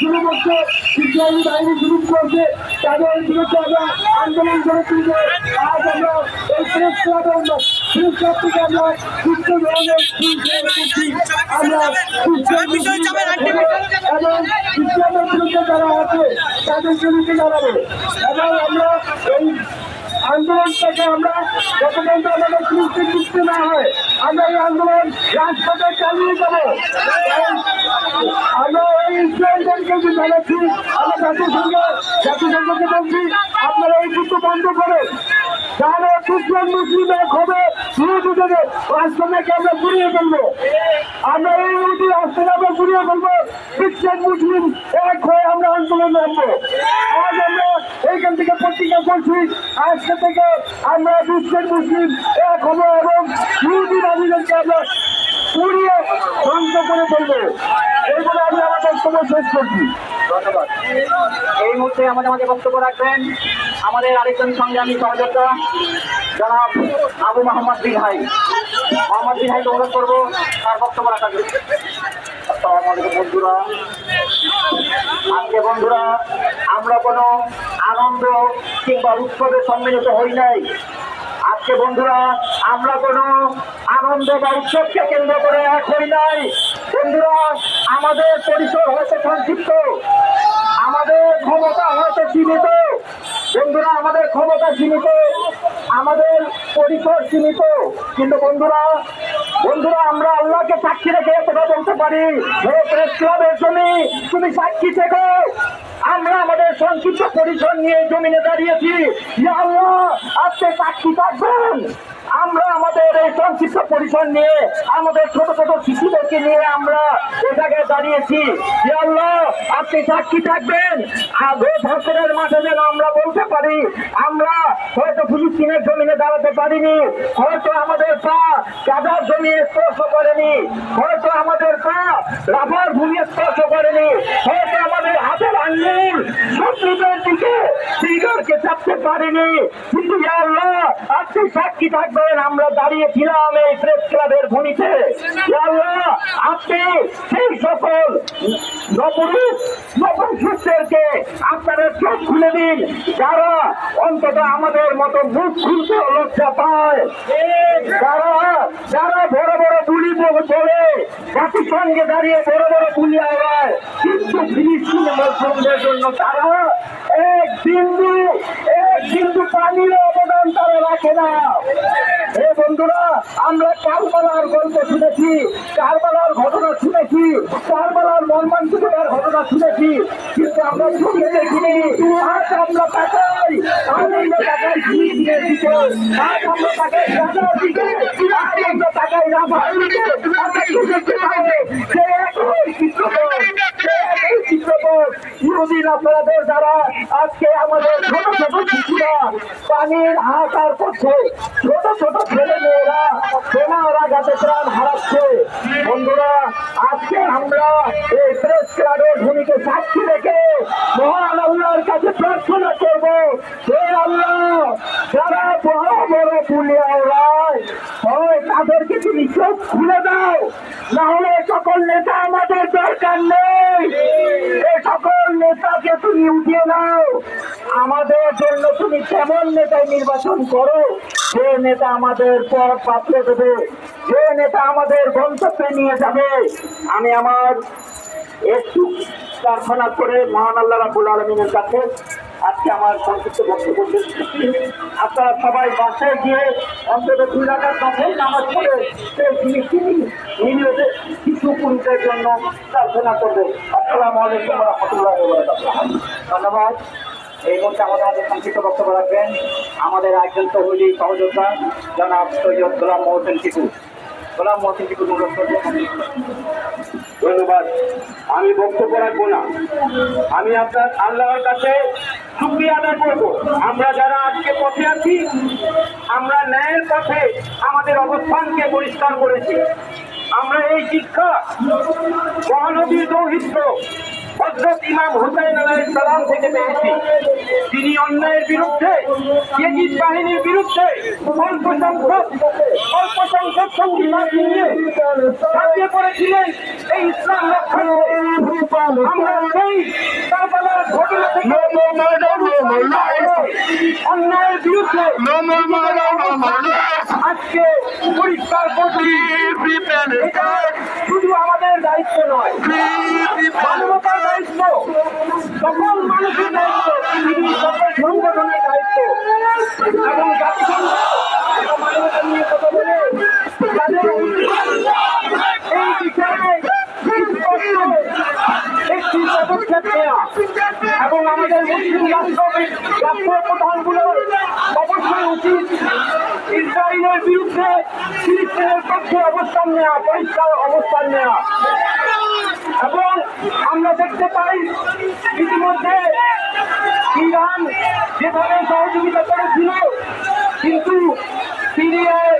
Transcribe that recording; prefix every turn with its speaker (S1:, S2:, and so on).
S1: শুরু করছে ইসরায়েলি বাহিনী শুরু করছে। তাদের বিরুদ্ধে আমরা আন্দোলন করে তুলব। আজ আমরা এই প্রেস ক্লাবে আমরা প্রেস ক্লাব থেকে আমরা সুস্থ ধরনের আমরা এবং ইসলামের বিরুদ্ধে যারা আছে তাদের বিরুদ্ধে এবং আমরা এই আন্দোলন থেকে আমরা যত পর্যন্ত আমাদের পুলিশকে না হয় আমরা এই আন্দোলন রাজপথে চালিয়ে যাব। আমরা এই ইসরায়েলদেরকে যে জানাচ্ছি আমরা জাতিসংঘ বলছি আপনারা এই যুদ্ধ বন্ধ করে তাহলে খ্রিস্টান মুসলিম এক হবে ইহুদি থেকে আমরা ঘুরিয়ে ফেলব আমরা এই ইহুদি আমরা ঘুরিয়ে ফেলব খ্রিস্টান মুসলিম এক হয়ে আমরা আন্দোলন নামবো আজ আমরা এইখান থেকে প্রতিজ্ঞা করছি আজকে থেকে আমরা খ্রিস্টান মুসলিম এক হব এবং ইহুদি বাদীদেরকে আমরা ধ্বংস করে ফেলব এইগুলো আমি আমার বক্তব্য শেষ করছি। ধন্যবাদ।
S2: এই মুহূর্তে আমাদের মাঝে বক্তব্য রাখবেন আমাদের আরেকজন সংগ্রামী সহযোদ্ধা জনাব আবু মোহাম্মদ বিন হাই। মোহাম্মদ বিন হাইকে অনুরোধ করব তার বক্তব্য রাখার জন্য। আসসালামু আলাইকুম বন্ধুরা। আজকে বন্ধুরা আমরা কোনো আনন্দ কিংবা উৎসবে সম্মিলিত হই নাই। আজকে বন্ধুরা, আমরা কোনো আনন্দ বা উৎসবকে কেন্দ্র করে এক হই নাই। বন্ধুরা, আমাদের পরিসর হয়তো সংক্ষিপ্ত। আমাদের ক্ষমতা হয়তো সীমিত। বন্ধুরা, আমাদের ক্ষমতা সীমিত। আমাদের পরিসর সীমিত। কিন্তু বন্ধুরা বন্ধুরা, আমরা আল্লাহকে সাক্ষী রেখে কথা বলতে পারি। হে প্রেস ক্লাবের জমি, তুমি সাক্ষী থেকো। আমরা আমাদের সংক্ষিপ্ত পরিসর নিয়ে জমিনে দাঁড়িয়েছি। আল্লাহ আজকে সাক্ষী থাকবেন। আমরা আমাদের এই সংক্ষিপ্ত পরিসর নিয়ে, আমাদের ছোট ছোট শিশুদেরকে নিয়ে আমরা এ জায়গায় দাঁড়িয়েছি। যে আপনি সাক্ষী থাকবেন। আগে ভাষণের মাঠে যেন আমরা বলতে পারি, আমরা হয়তো ফিলিস্তিনের জমিনে দাঁড়াতে পারিনি, হয়তো আমাদের পা কাদার জমি স্পর্শ করেনি, হয়তো আমাদের পা রাবার ভূমি স্পর্শ করেনি, হয়তো আমাদের হাতের আঙ্গুল শত্রুদের দিকে ফিগারকে চাপতে পারেনি। কিন্তু আপনি সাক্ষী থাকবেন, আমরা দাঁড়িয়েছিলাম এই প্রেস ক্লাবের ভূমিতে। আপনি সেই সকল নবরূপ নতুন আপনারা চোখ খুলে দিন, যারা অন্তত আমাদের মতো মুখ খুলতে লজ্জা পায়। যারা যারা বড় বড় বুলি বলে জাতিসংঘে দাঁড়িয়ে বড় বড় বুলি আওয়ায় কিন্তু মুসলিমদের জন্য তারা এক বিন্দু বিন্দু পানির অবদান তারা রাখে না। হে বন্ধুরা, আমরা কারবালার গল্প শুনেছি, কারবালার ঘটনা শুনেছি, কারবালার মর্মান্তিকতার ঘটনা শুনেছি, কিন্তু আমরা চোখে দেখিনি আজ আমরা তাকাই, আজ আমরা তাকাই আমরা তাকাই আমরা তাকাই ইহুদিন আপনাদের দ্বারা আজকে আমাদের ছোট ছোট শিশুরা পানির হাহাকার করছে। ছোট ছোট ছেলে মেয়েরা সোনারা যাতে প্রাণ হারাচ্ছে। বন্ধুরা, আজকে আমরা এই প্রেস ক্লাবের ভূমিকে সাক্ষী রেখে মহান আল্লাহর কাছে প্রার্থনা করব। হে আল্লাহ, যারা বড় বড় পুলিয়া ওরায় হয় তাদেরকে তুমি চোখ খুলে দাও। না হলে সকল নেতা আমাদের দরকার নেই। এই সকল নেতাকে তুমি উঠিয়ে নাও? আমাদের জন্য তুমি কেমন নেতাই নির্বাচন করো? যে নেতা আমাদের পথ পাতলে দেবে, যে নেতা আমাদের গন্তব্যে নিয়ে যাবে। আমি আমার একটু প্রার্থনা করে মহান আল্লাহ রাবুল আলমিনের কাছে আজকে আমার সংক্ষিপ্ত বক্তব্য। আপনারা সবাই বাসায় গিয়ে অন্তত দুই রাখার কাছে নামাজ পড়ে সেই ফিলিস্তিনি নির্বিরোধে কিছু পুরুষের জন্য প্রার্থনা করবে। আসসালামু আলাইকুম রহমতুল্লাহ ধন্যবাদ। এই মুহূর্তে আমাদের হাতে সংক্ষিপ্ত বক্তব্য রাখবেন। আমাদের একজন তহলি সহযোদ্ধা, জনাব সৈয়দ গোলাম মোহসেন টিকু গোলাম মোহসেন টিকু
S1: ধন্যবাদ। আমি বক্তব্য রাখব না। আমি আপনার আল্লাহর কাছে শুক্রিয়া আদায় করব। আমরা যারা আজকে পথে আছি, আমরা ন্যায়ের পথে আমাদের অবস্থানকে পরিষ্কার করেছি। আমরা এই শিক্ষা মহানবীর দৌহিত্র হজরত ইমাম হুসাইন আলাইহিস সালাম থেকে পেয়েছি তিনি অন্যায়ের বিরুদ্ধে ইয়েজিদ বাহিনীর বিরুদ্ধে অল্প সংখ্যক অল্প সংখ্যক সঙ্গী নিয়ে ঝাঁপিয়ে পড়েছিলেন এই ইসলাম রক্ষার্থে
S2: আমরা সেই কারবালার ঘটনা থেকে অন্যায়ের বিরুদ্ধে আজকে আমাদের দায়িত্ব নয়। মানবতার দায়িত্ব। সকল দায়িত্ব। সংগঠনের দায়িত্ব এবং জাতিসংঘ এটা মানবতা নিয়ে কথা বলে তাদের এই বিষয়ে স্পষ্ট একটি পদক্ষেপ নেওয়া এবং আমাদের মুসলিম রাষ্ট্র রাষ্ট্র প্রধানগুলোর অবশ্যই উচিত। ইসরায়েলের বিরুদ্ধে ফিলিস্তিনের পক্ষে অবস্থান নেওয়া, পরিষ্কার অবস্থান নেওয়া। এবং আমরা দেখতে পাই, ইতিমধ্যে ইরান যেভাবে সহযোগিতা করেছিল, কিন্তু সিরিয়ায়